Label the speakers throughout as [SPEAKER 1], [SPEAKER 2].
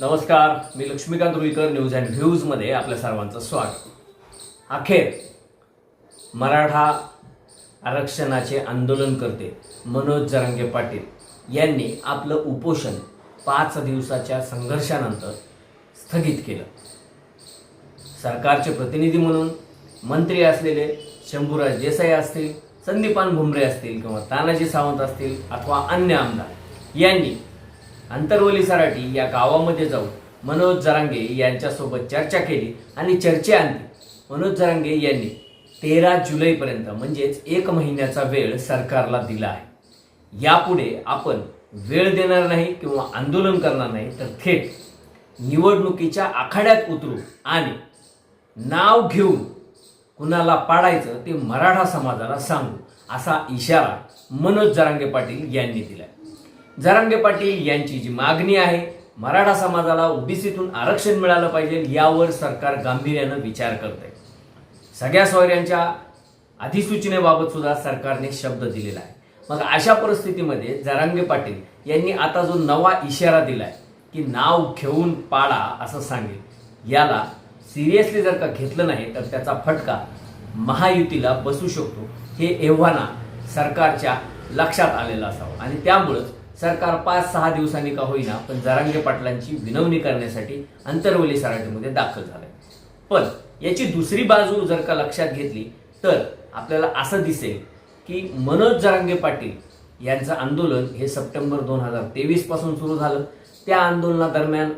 [SPEAKER 1] नमस्कार मी Laxmikant Ruikar news and व्ह्यूजमध्ये आपल्या सर्वांचं स्वागत. अखेर मराठा आरक्षणाचे आंदोलन करते मनोज जरांगे पाटील यांनी आपलं उपोषण पाच दिवसाच्या संघर्षानंतर स्थगित केलं. सरकारचे प्रतिनिधी म्हणून मंत्री असलेले शंभूराज देसाई असतील संदीपान भुमरे असतील किंवा तानाजी सावंत असतील अथवा अन्य आमदार यांनी अंतरवली सराटी या गावामध्ये जाऊन मनोज जरांगे यांच्यासोबत चर्चा केली आणि चर्चे आणली. मनोज जरांगे यांनी तेरा जुलैपर्यंत म्हणजेच एक महिन्याचा वेळ सरकारला दिला आहे. यापुढे आपण वेळ देणार नाही किंवा आंदोलन करणार नाही तर थेट निवडणुकीच्या आखाड्यात उतरू आणि नाव घेऊन कुणाला पाडायचं ते मराठा समाजाला सांगू असा इशारा मनोज जरांगे पाटील यांनी दिला जरांगे पाटील यांची जी मागणी आहे मराठा समाजाला ओबीसीतून आरक्षण मिळालं पाहिजे यावर सरकार गांभीर्यानं विचार करत आहे सगळ्या सोयऱ्यांच्या अधिसूचनेबाबत सुद्धा सरकारने शब्द दिलेला आहे. मग अशा परिस्थितीमध्ये जरांगे पाटील यांनी आता जो नवा इशारा दिलाय की नाव घेऊन पाडा असं सांगेल याला सिरियसली जर का घेतलं नाही तर त्याचा फटका महायुतीला बसू शकतो. हे एव्हाना सरकारच्या लक्षात आलेलं असावं. आणि त्यामुळंच सरकार पाच सहा दिवसांनी का होईना पण जरांगे पाटलांची विनवणी करण्यासाठी अंतरवली सराटीमध्ये दाखल झालंय. पण याची दुसरी बाजू जर का लक्षात घेतली तर आपल्याला असं दिसेल की मनोज जरांगे पाटील यांचं आंदोलन हे सप्टेंबर दोन हजार तेवीसपासून सुरू झालं. त्या आंदोलनादरम्यान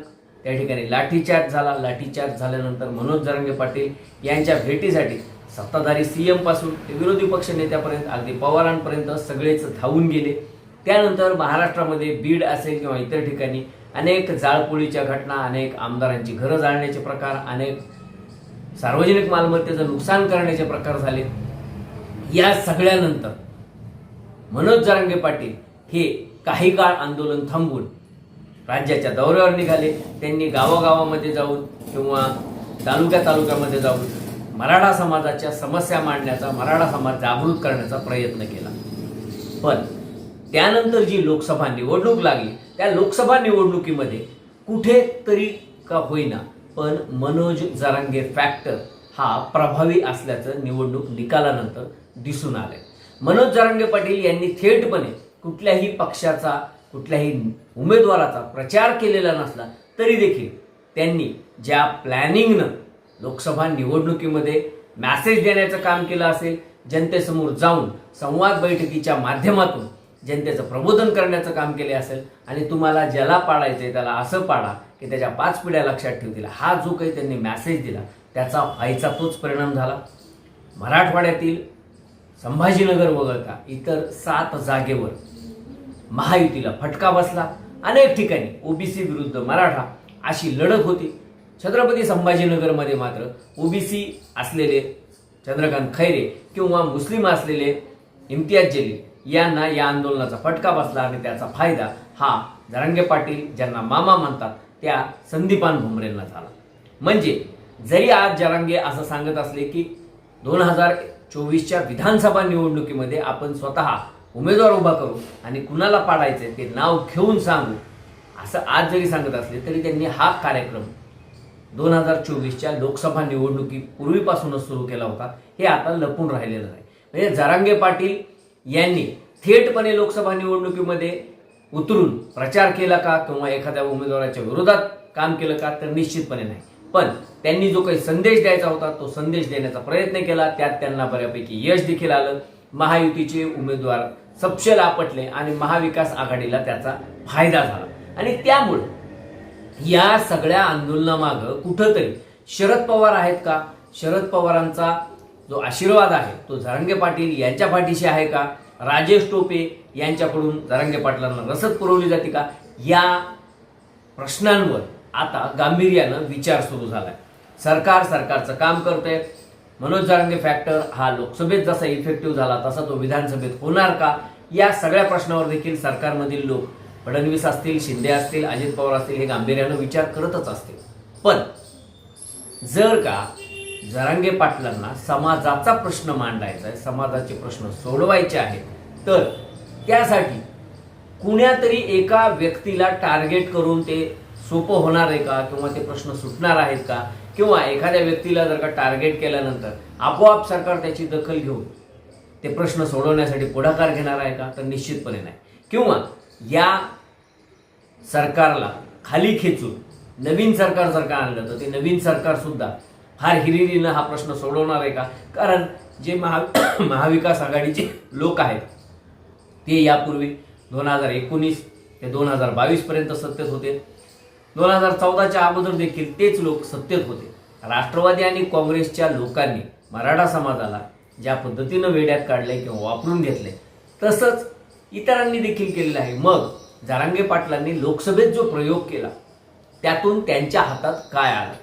[SPEAKER 1] त्या ठिकाणी लाठीचार्ज झाला. लाठीचार्ज झाल्यानंतर मनोज जरांगे पाटील यांच्या भेटीसाठी सत्ताधारी सीएमपासून ते विरोधी पक्ष नेत्यापर्यंत अगदी पवारांपर्यंत सगळेच धावून गेले. त्यानंतर महाराष्ट्रामध्ये बीड असेल किंवा इतर ठिकाणी अनेक जाळपोळीच्या घटना अनेक आमदारांची घरं जाळण्याचे प्रकार अनेक सार्वजनिक मालमत्तेचं नुकसान करण्याचे प्रकार झाले या सगळ्यानंतर मनोज जरांगे पाटील हे काही काळ आंदोलन थांबवून राज्याच्या दौऱ्यावर निघाले. त्यांनी गावागावामध्ये जाऊन किंवा तालुक्या तालुक्यामध्ये जाऊन मराठा समाजाच्या समस्या मांडण्याचा मराठा समाज जागृत करण्याचा प्रयत्न केला. पण त्यानंतर जी लोकसभा निवडणूक लागली त्या लोकसभा निवडणुकीमध्ये कुठेतरी का होईना पण मनोज जरांगे फॅक्टर हा प्रभावी असल्याचं निवडणूक निकालानंतर दिसून आलंय. मनोज जरांगे पाटील यांनी थेटपणे कुठल्याही पक्षाचा कुठल्याही उमेदवाराचा प्रचार केलेला नसला तरी देखील त्यांनी ज्या प्लॅनिंगनं लोकसभा निवडणुकीमध्ये मॅसेज देण्याचं काम केलं असेल जनतेसमोर जाऊन संवाद बैठकीच्या माध्यमातून जनतेचं प्रबोधन करण्याचं काम केले असेल आणि तुम्हाला ज्याला पाडायचंय त्याला असं पाडा की त्याच्या पाच पिढ्या लक्षात ठेवतील. हा जो काही त्यांनी मॅसेज दिला त्याचा व्हायचा तोच परिणाम झाला. मराठवाड्यातील संभाजीनगर वगळता इतर सात जागेवर महायुतीला फटका बसला. अनेक ठिकाणी ओबीसी विरुद्ध मराठा अशी लढत होती. छत्रपती संभाजीनगरमध्ये मात्र ओबीसी असलेले चंद्रकांत खैरे किंवा मुस्लिम असलेले इम्तियाज जलील यांना या आंदोलनाचा फटका बसला आणि त्याचा फायदा हा जरांगे पाटील ज्यांना मामा म्हणतात त्या संदीपान भुमरेंना झाला. म्हणजे जरी आज जरांगे असं सांगत असले की दोन हजार चोवीसच्या विधानसभा निवडणुकीमध्ये आपण स्वतः उमेदवार उभा करू आणि कुणाला पाडायचे ते नाव घेऊन सांगू असं आज जरी सांगत असले तरी त्यांनी हा कार्यक्रम दोन हजार चोवीसच्या लोकसभा निवडणुकी पूर्वीपासूनच सुरू केला होता. हे आता लपून राहिलेलं नाही. म्हणजे जरांगे पाटील यांनी थेटपणे लोकसभा निवडणुकीमध्ये उतरून प्रचार केला का किंवा एखाद्या उमेदवाराच्या विरोधात काम केलं का तर निश्चितपणे नाही. पण त्यांनी जो काही संदेश द्यायचा होता तो संदेश देण्याचा प्रयत्न केला. त्यात त्यांना बऱ्यापैकी यश देखील आलं. महायुतीचे उमेदवार सपशेल आपटले आणि महाविकास आघाडीला त्याचा फायदा झाला. आणि त्यामुळं या सगळ्या आंदोलनामागं कुठंतरी शरद पवार आहेत का? शरद पवारांचा जो आशीर्वाद आहे तो झरंगे पाटील यांच्या पाठीशी आहे का? राजेश टोपे यांच्याकडून झरंगे पाटलांना रसद पुरवली जाते का? या प्रश्नांवर आता गांभीर्यानं विचार सुरू झालाय. सरकार सरकारचं काम करतंय. मनोज जारंगे फॅक्टर हा लोकसभेत जसा इफेक्टिव्ह झाला तसा तो विधानसभेत होणार का? या सगळ्या प्रश्नावर देखील सरकारमधील लोक फडणवीस असतील शिंदे असतील अजित पवार असतील हे गांभीर्यानं विचार करतच असतील. पण जर का जरांगे पाटलांना समाजाचा प्रश्न मांडायचा आहे समाजाचे प्रश्न सोडवायचे आहेत तर त्यासाठी कुण्यातरी एका व्यक्तीला टार्गेट करून ते सोपं होणार आहे का किंवा ते प्रश्न सुटणार आहेत का किंवा एखाद्या व्यक्तीला जर का टार्गेट केल्यानंतर आपोआप सरकार त्याची दखल घेऊन ते प्रश्न सोडवण्यासाठी पुढाकार घेणार आहे का तर निश्चितपणे नाही. किंवा या सरकारला खाली खेचून नवीन सरकार जर का आणलं तर ते नवीन सरकारसुद्धा हार फार हिरिरीनं हा प्रश्न सोडवणार आहे का? कारण जे महा महाविकास आघाडीचे लोक आहेत ते यापूर्वी दोन हजार एकोणीस ते दोन हजार बावीसपर्यंत सत्तेत होते. दोन हजार चौदाच्या अगोदर देखील तेच लोक सत्तेत होते. राष्ट्रवादी आणि काँग्रेसच्या लोकांनी मराठा समाजाला ज्या पद्धतीनं वेड्यात काढले किंवा वापरून घेतले तसंच इतरांनी देखील केलेलं आहे. मग जारांगे पाटलांनी लोकसभेत जो प्रयोग केला त्यातून त्यांच्या हातात काय आलं?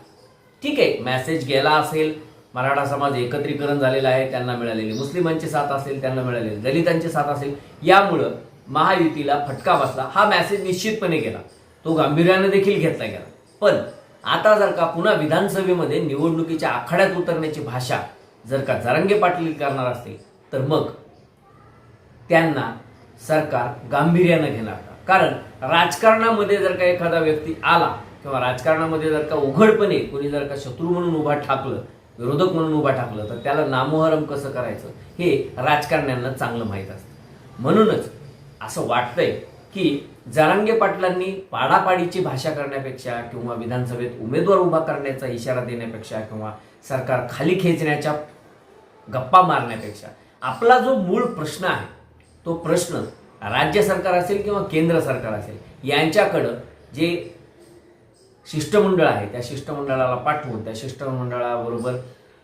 [SPEAKER 1] ठीक आहे मेसेज गेला असेल मराठा समाज एकत्रीकरण झालेलं आहे त्यांना मिळालेली. मुस्लिमांची साथ असेल त्यांना मिळालेली. दलितांची साथ असेल यामुळं महायुतीला फटका बसला. हा मेसेज निश्चितपणे गेला. तो गांभीर्याने देखील घेतला गेला. पण आता जर का पुन्हा विधानसभेमध्ये निवडणुकीच्या आखाड्यात उतरण्याची भाषा जर का जरंगे पाटील करणार असतील तर मग त्यांना सरकार गांभीर्यानं घेणार कारण राजकारणामध्ये जर का एखादा व्यक्ती आला किंवा राजकारणामध्ये जर का उघडपणे कोणी जर का शत्रू म्हणून उभा ठाकलं विरोधक म्हणून उभा ठाकलं तर त्याला नामोहरम कसं करायचं हे राजकारण्यांना चांगलं माहीत असतं. म्हणूनच असं वाटतंय की जरांगे पाटलांनी पाडापाडीची भाषा करण्यापेक्षा किंवा विधानसभेत उमेदवार उभा करण्याचा इशारा देण्यापेक्षा किंवा सरकार खाली खेचण्याच्या गप्पा मारण्यापेक्षा आपला जो मूळ प्रश्न आहे तो प्रश्न राज्य सरकार असेल किंवा केंद्र सरकार असेल यांच्याकडं जे शिष्टमंडळ आहे. त्या शिष्टमंडळाला पाठवून त्या शिष्टमंडळाबरोबर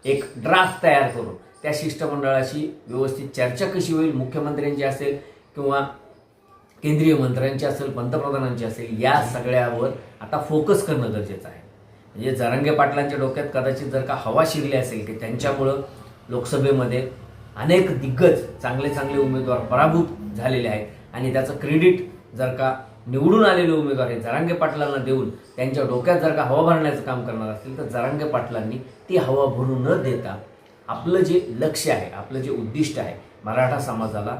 [SPEAKER 1] एक ड्राफ्ट तयार करून त्या शिष्टमंडळाशी व्यवस्थित चर्चा कशी होईल मुख्यमंत्र्यांची असेल किंवा केंद्रीय मंत्र्यांची असेल पंतप्रधानांची असेल या सगळ्यावर आता फोकस करणं गरजेचं आहे. म्हणजे जरंगे पाटलांच्या डोक्यात कदाचित जर का हवा शिरली असेल की त्यांच्यामुळं लोकसभेमध्ये अनेक दिग्गज चांगले चांगले उमेदवार पराभूत झालेले आहेत आणि त्याचं क्रेडिट जर का निवडून आलेले उमेदवार हे जरांगे पाटलांना देऊन त्यांच्या डोक्यात जर का हवा भरण्याचं काम करणार असतील तर जरांगे पाटलांनी ती हवा भरू न देता आपलं जे लक्ष आहे आपलं जे उद्दिष्ट आहे मराठा समाजाला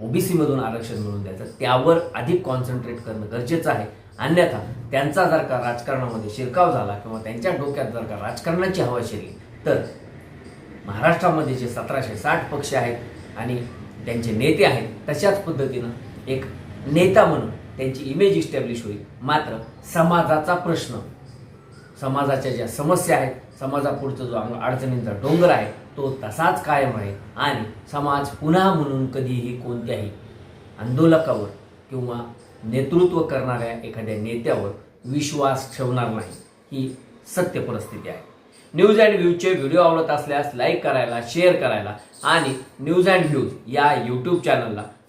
[SPEAKER 1] ओबीसीमधून आरक्षण मिळवून द्यायचं त्यावर अधिक कॉन्सन्ट्रेट करणं गरजेचं आहे. अन्यथा त्यांचा जर का राजकारणामध्ये शिरकाव झाला किंवा त्यांच्या डोक्यात जर का राजकारणाची हवा शिरली तर महाराष्ट्रामध्ये जे सतराशे साठ पक्ष आहेत आणि त्यांचे नेते आहेत तशाच पद्धतीनं एक नेता म्हणून त्यांची इमेज इस्टॅब्लिश होईल. मात्र समाजाचा प्रश्न. समाजाच्या ज्या समस्या आहेत समाजापुढचा जो अडचणींचा डोंगर आहे तो तसाच कायम आहे. आणि समाज पुन्हा म्हणून कधीही कोणत्याही आंदोलकावर किंवा नेतृत्व करणाऱ्या एखाद्या नेत्यावर विश्वास ठेवणार नाही. ही सत्य परिस्थिती आहे. न्यूज अँड व्ह्यूजचे व्हिडिओ आवडत असल्यास लाईक करायला शेअर करायला आणि न्यूज अँड व्ह्यूज या यूट्यूब चॅनलला